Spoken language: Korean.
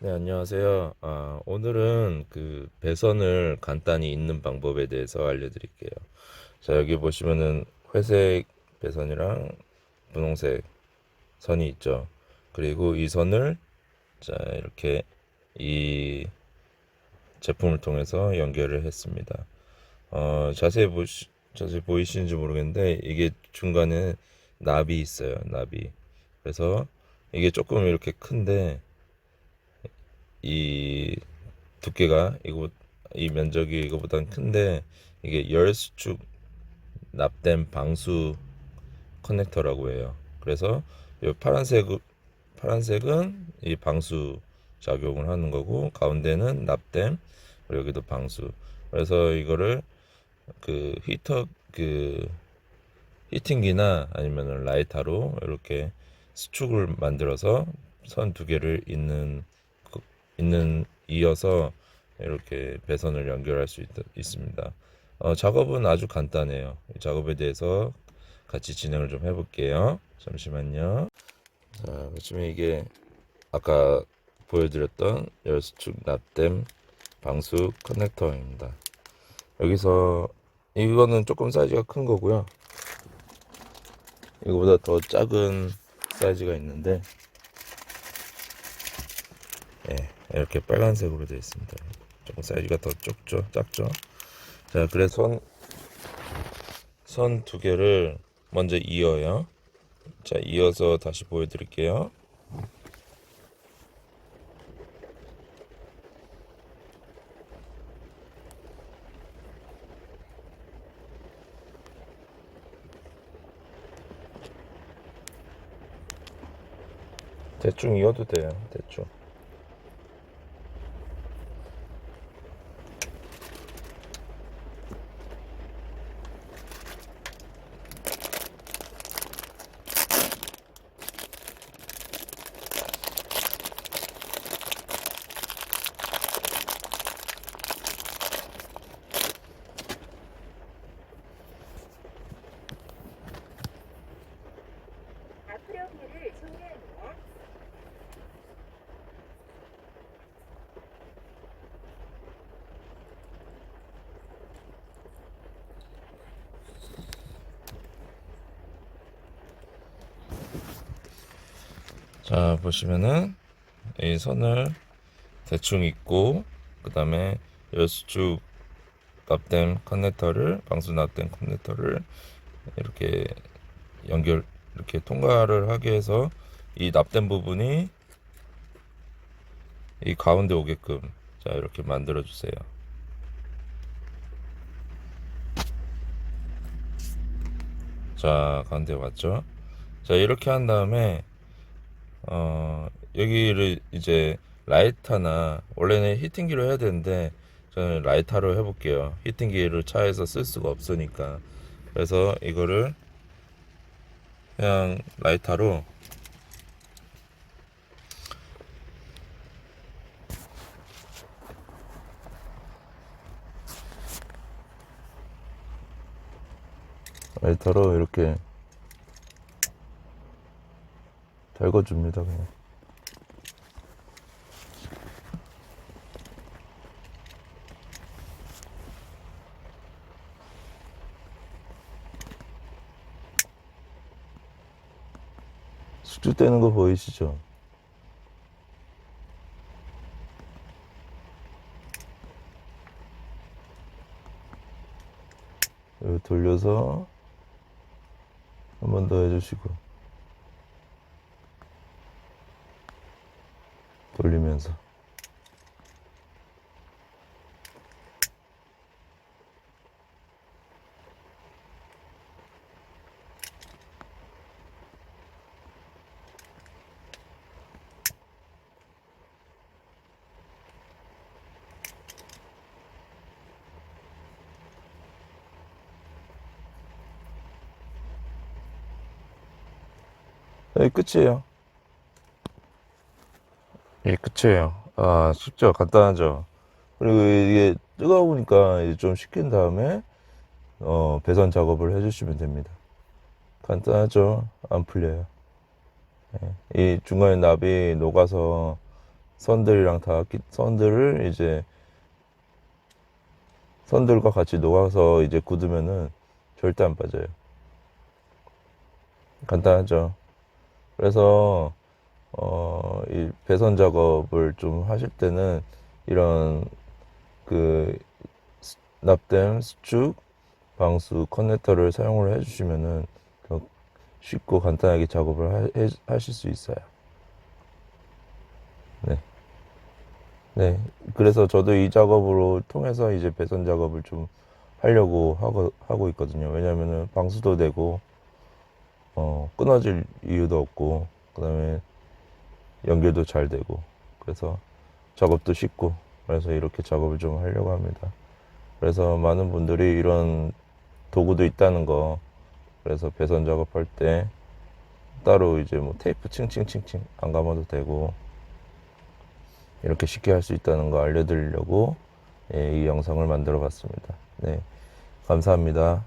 네, 안녕하세요. 아, 오늘은 그 배선을 간단히 잇는 방법에 대해서 알려드릴게요. 자, 여기 보시면은 회색 배선이랑 분홍색 선이 있죠. 그리고 이 선을 자, 이렇게 이 제품을 통해서 연결을 했습니다. 어, 자세히 보시, 자세히 보이시는지 모르겠는데 이게 중간에 납이 있어요. 납이. 그래서 이게 조금 이렇게 큰데 이 두께가 이거 이 면적이 이거보다는 큰데 이게 열 수축 납된 방수 커넥터라고 해요. 그래서 이 파란색 파란색은 이 방수 작용을 하는 거고 가운데는 납땜 그리고 여기도 방수. 그래서 이거를 그 히터 그 히팅기나 아니면 라이터로 이렇게 수축을 만들어서 선 두 개를 잇는 그- 잇는 이어서 이렇게 배선을 연결할 수 있, 있습니다. 어, 작업은 아주 간단해요. 이 작업에 대해서 같이 진행을 좀 해볼게요. 잠시만요. 자, 지금 이게 아까 보여드렸던 열수축 납땜 방수 커넥터입니다. 여기서 이거는 조금 사이즈가 큰 거고요. 이거보다 더 작은 사이즈가 있는데, 예, 이렇게 빨간색으로 되어 있습니다. 조금 사이즈가 더 좁죠, 작죠. 자, 그래서 선, 선두 개를 먼저 이어요. 자, 이어서 다시 보여드릴게요. 대충 이어도 돼요, 대충. 자, 보시면은 이 선을 대충 잇고 그 다음에 열수축 납땜 커넥터를 방수 납땜 커넥터를 이렇게 연결 이렇게 통과를 하게 해서 이 납땜 부분이 이 가운데 오게끔 자 이렇게 만들어 주세요. 자 가운데 왔죠? 자 이렇게 한 다음에 어, 여기를 이제 라이터나 원래는 히팅기로 해야 되는데 저는 라이터로 해볼게요. 히팅기를 차에서 쓸 수가 없으니까. 그래서 이거를 그냥 라이터로 라이터로 이렇게 달궈줍니다 그냥 숙주되는 거 보이시죠? 돌려서 한 번 더 해주시고 돌리면서 끝이에요. 예, 끝이에요. 아, 쉽죠? 간단하죠? 그리고 이게 뜨거우니까 이제 좀 식힌 다음에, 어, 배선 작업을 해주시면 됩니다. 간단하죠? 안 풀려요. 예, 이 중간에 납이 녹아서 선들이랑 다 끼- 선들을 이제 선들과 같이 녹아서 이제 굳으면은 절대 안 빠져요. 간단하죠. 그래서 어, 이 배선 작업을 좀 하실 때는 이런 그 스- 납땜, 수축, 방수 커넥터를 사용을 해주시면은 더 쉽고 간단하게 작업을 하, 해- 하실 수 있어요. 네. 네. 그래서 저도 이 작업으로 통해서 이제 배선 작업을 좀 하려고 하고, 하고 있거든요. 왜냐면은 방수도 되고, 어, 끊어질 이유도 없고, 그 다음에 연결도 잘 되고, 그래서 작업도 쉽고, 그래서 이렇게 작업을 좀 하려고 합니다. 그래서 많은 분들이 이런 도구도 있다는 거, 그래서 배선 작업할 때 따로 이제 뭐 테이프 칭칭칭칭 안 감아도 되고, 이렇게 쉽게 할 수 있다는 거 알려드리려고 예, 이 영상을 만들어 봤습니다. 네, 감사합니다.